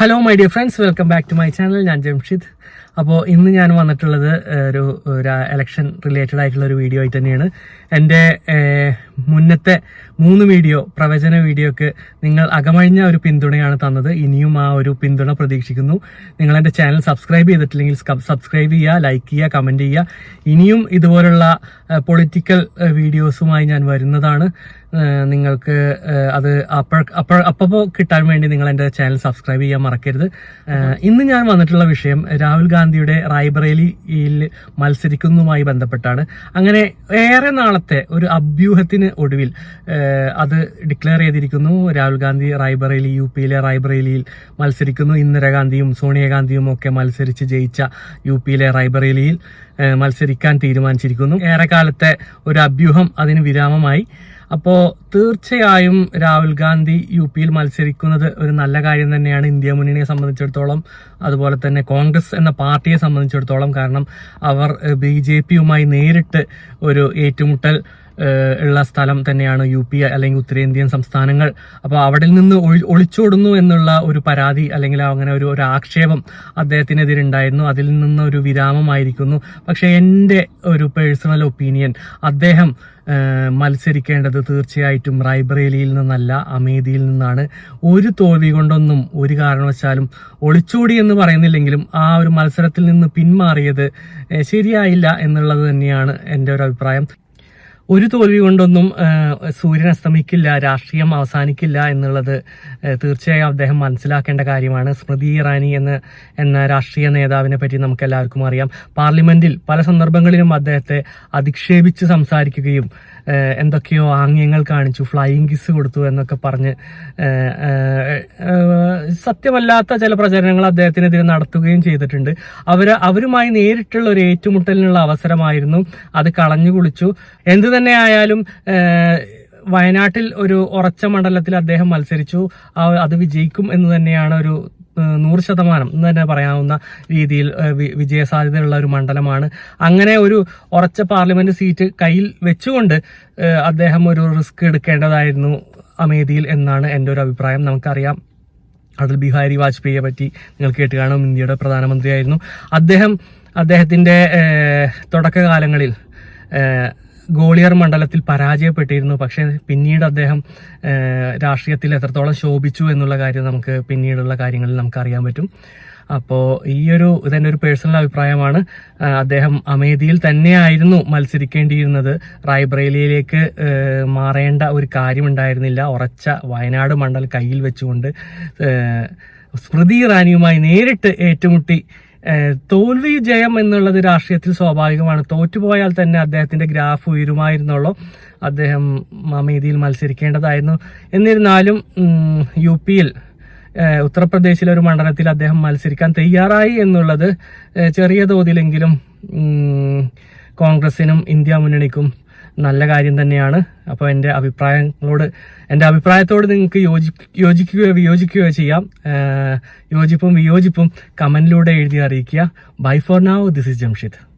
Hello my dear friends welcome back to my channel ഞാൻ ജംഷിദ്. അപ്പോൾ ഇന്ന് ഞാൻ വന്നിട്ടുള്ളത് ഒരു എലക്ഷൻ റിലേറ്റഡ് ആയിട്ടുള്ള ഒരു വീഡിയോ ആയിട്ട് തന്നെയാണ്. എന്റെ മുന്നത്തെ മൂന്ന് വീഡിയോ പ്രവചന വീഡിയോക്ക് നിങ്ങൾ അകമഴിഞ്ഞ ഒരു പിന്തുണയാണ് തന്നത്. ഇനിയും ആ ഒരു പിന്തുണ പ്രതീക്ഷിക്കുന്നു. നിങ്ങൾ എന്റെ ചാനൽ സബ്സ്ക്രൈബ് ചെയ്തിട്ടില്ലെങ്കിൽ സബ്സ്ക്രൈബ് ചെയ്യുക ലൈക്ക് ചെയ്യുക കമന്റ് ചെയ്യുക. ഇനിയും ഇതുപോലുള്ള പൊളിറ്റിക്കൽ വീഡിയോസുമായി ഞാൻ വരുന്നതാണ്. നിങ്ങൾക്ക് അത് അപ്പോൾ അപ്പോൾ കിട്ടാൻ വേണ്ടി നിങ്ങൾ എന്റെ ചാനൽ സബ്സ്ക്രൈബ് ചെയ്യാൻ മറക്കരുത്. ഇന്ന് ഞാൻ വന്നിട്ടുള്ള വിഷയം രാഹുൽ ഗാന്ധിയുടെ റായ്ബറേലിയിൽ മത്സരിക്കുന്നതുമായി ബന്ധപ്പെട്ടാണ്. അങ്ങനെ ഏറെ നാളത്തെ ഒരു അഭ്യൂഹത്തിന് ഒടുവിൽ അത് ഡിക്ലെയർ ചെയ്തിരിക്കുന്നു. രാഹുൽ ഗാന്ധി റായ്ബറേലി യു പിയിലെ റായ്ബറേലിയിൽ മത്സരിക്കുന്നു. ഇന്ദിരാഗാന്ധിയും സോണിയാഗാന്ധിയും ഒക്കെ മത്സരിച്ച് ജയിച്ച യു പിയിലെ റായ്ബറേലിയിൽ മത്സരിക്കാൻ തീരുമാനിച്ചിരിക്കുന്നു. ഏറെക്കാലത്തെ ഒരു അഭ്യൂഹം അതിന് വിരാമമായി. അപ്പോൾ തീർച്ചയായും രാഹുൽ ഗാന്ധി യു പിയിൽ മത്സരിക്കുന്നത് ഒരു നല്ല കാര്യം തന്നെയാണ് ഇന്ത്യ മുന്നണിയെ സംബന്ധിച്ചിടത്തോളം. അതുപോലെ തന്നെ കോൺഗ്രസ് എന്ന പാർട്ടിയെ സംബന്ധിച്ചിടത്തോളം കാരണം അവർ ബി ജെ പിയുമായി നേരിട്ട് ഒരു ഏറ്റുമുട്ടൽ ഉള്ള സ്ഥലം തന്നെയാണ് യു പി അല്ലെങ്കിൽ ഉത്തരേന്ത്യൻ സംസ്ഥാനങ്ങൾ. അപ്പോൾ അവിടെ നിന്ന് ഒളിച്ചോടുന്നു എന്നുള്ള ഒരു പരാതി അല്ലെങ്കിൽ അങ്ങനെ ഒരു ഒരു ആക്ഷേപം അദ്ദേഹത്തിനെതിരെ ഉണ്ടായിരുന്നു അതിൽ നിന്ന് ഒരു വിരാമമായിരിക്കുന്നു. പക്ഷേ എന്റെ ഒരു പേഴ്സണൽ ഒപ്പീനിയൻ അദ്ദേഹം മത്സരിക്കേണ്ടത് തീർച്ചയായിട്ടും റായ്ബറേലിയിൽ നിന്നല്ല അമേദിയിൽ നിന്നാണ്. ഒരു തോൽവി കൊണ്ടൊന്നും ഒരു കാരണവശാലും ഒളിച്ചോടി എന്ന് പറയുന്നില്ലെങ്കിലും ആ ഒരു മത്സരത്തിൽ നിന്ന് പിന്മാറിയത് ശരിയായില്ല എന്നുള്ളത് തന്നെയാണ് എന്റെ ഒരു അഭിപ്രായം. ഒരു തോൽവി കൊണ്ടൊന്നും സൂര്യൻ അസ്തമിക്കില്ല രാഷ്ട്രീയം അവസാനിക്കില്ല എന്നുള്ളത് തീർച്ചയായും അദ്ദേഹം മനസ്സിലാക്കേണ്ട കാര്യമാണ്. സ്മൃതി ഇറാനി എന്ന് എന്ന രാഷ്ട്രീയ നേതാവിനെ പറ്റി നമുക്ക് എല്ലാവർക്കും അറിയാം. പാർലമെന്റിൽ പല സന്ദർഭങ്ങളിലും അദ്ദേഹത്തെ അധിക്ഷേപിച്ച് സംസാരിക്കുകയും എന്തൊക്കെയോ ആംഗ്യങ്ങൾ കാണിച്ചു ഫ്ലൈയിങ് കിസ് കൊടുത്തു എന്നൊക്കെ പറഞ്ഞ് സത്യമല്ലാത്ത ചില പ്രചരണങ്ങൾ അദ്ദേഹത്തിനെതിരെ നടത്തുകയും ചെയ്തിട്ടുണ്ട്. അവർ അവരുമായി നേരിട്ടുള്ള ഒരു ഏറ്റുമുട്ടലിനുള്ള അവസരമായിരുന്നു. അത് കളഞ്ഞു കുളിച്ചു. എന്തു തന്നെ ആയാലും വയനാട്ടിൽ ഒരു ഉറച്ച മണ്ഡലത്തിൽ അദ്ദേഹം മത്സരിച്ചു. അത് വിജയിക്കും എന്ന് തന്നെയാണ് ഒരു നൂറ് ശതമാനം എന്ന് തന്നെ പറയാവുന്ന രീതിയിൽ വിജയസാധ്യതയുള്ള ഒരു മണ്ഡലമാണ്. അങ്ങനെ ഒരു ഉറച്ച പാർലമെന്റ് സീറ്റ് കയ്യിൽ വെച്ചുകൊണ്ട് അദ്ദേഹം ഒരു റിസ്ക് എടുക്കേണ്ടതായിരുന്നു അമേദിയിൽ എന്നാണ് എന്റെ ഒരു അഭിപ്രായം. നമുക്കറിയാം അടൽ ബിഹാരി വാജ്പേയിയെ പറ്റി നിങ്ങൾ കേട്ട് കാണും. ഇന്ത്യയുടെ പ്രധാനമന്ത്രിയായിരുന്നു. അദ്ദേഹം അദ്ദേഹത്തിന്റെ തുടക്കകാലങ്ങളിൽ ഗോളിയർ മണ്ഡലത്തിൽ പരാജയപ്പെട്ടിരുന്നു. പക്ഷേ പിന്നീട് അദ്ദേഹം രാഷ്ട്രീയത്തിൽ എത്രത്തോളം ശോഭിച്ചു എന്നുള്ള കാര്യം നമുക്ക് പിന്നീടുള്ള കാര്യങ്ങളിൽ നമുക്ക് അറിയാൻ പറ്റും. അപ്പോൾ ഈ ഒരു ഇതെന്റെ ഒരു പേഴ്സണൽ അഭിപ്രായമാണ്. അദ്ദേഹം അമേദിയിൽ തന്നെയായിരുന്നു മത്സരിക്കേണ്ടിയിരുന്നത്. റായ്ബ്രേലിയിലേക്ക് മാറേണ്ട ഒരു കാര്യമുണ്ടായിരുന്നില്ല. ഉറച്ച വയനാട് മണ്ഡൽ കയ്യിൽ വെച്ചുകൊണ്ട് സ്മൃതി ഇറാനിയുമായി നേരിട്ട് ഏറ്റുമുട്ടി തോൽവി ജയം എന്നുള്ളത് രാഷ്ട്രീയത്തിൽ സ്വാഭാവികമാണ്. തോറ്റുപോയാൽ തന്നെ അദ്ദേഹത്തിന്റെ ഗ്രാഫ് ഉയരുമായിരുന്നുള്ളൂ. അദ്ദേഹം അമേദിയിൽ മത്സരിക്കേണ്ടതായിരുന്നു. എന്നിരുന്നാലും യു പിയിൽ ഉത്തർപ്രദേശിലെ ഒരു മണ്ഡലത്തിൽ അദ്ദേഹം മത്സരിക്കാൻ തയ്യാറായി എന്നുള്ളത് ചെറിയ തോതിലെങ്കിലും കോൺഗ്രസിനും ഇന്ത്യ മുന്നണിക്കും നല്ല കാര്യം തന്നെയാണ്. അപ്പോൾ എന്റെ അഭിപ്രായങ്ങളോട് എന്റെ അഭിപ്രായത്തോട് നിങ്ങൾക്ക് യോജി യോജിക്കുകയോ വിയോജിക്കുകയോ ചെയ്യാം. യോജിപ്പും വിയോജിപ്പും കമന്റിലൂടെ എഴുതി അറിയിക്കുക. Bye for now this is Jamshid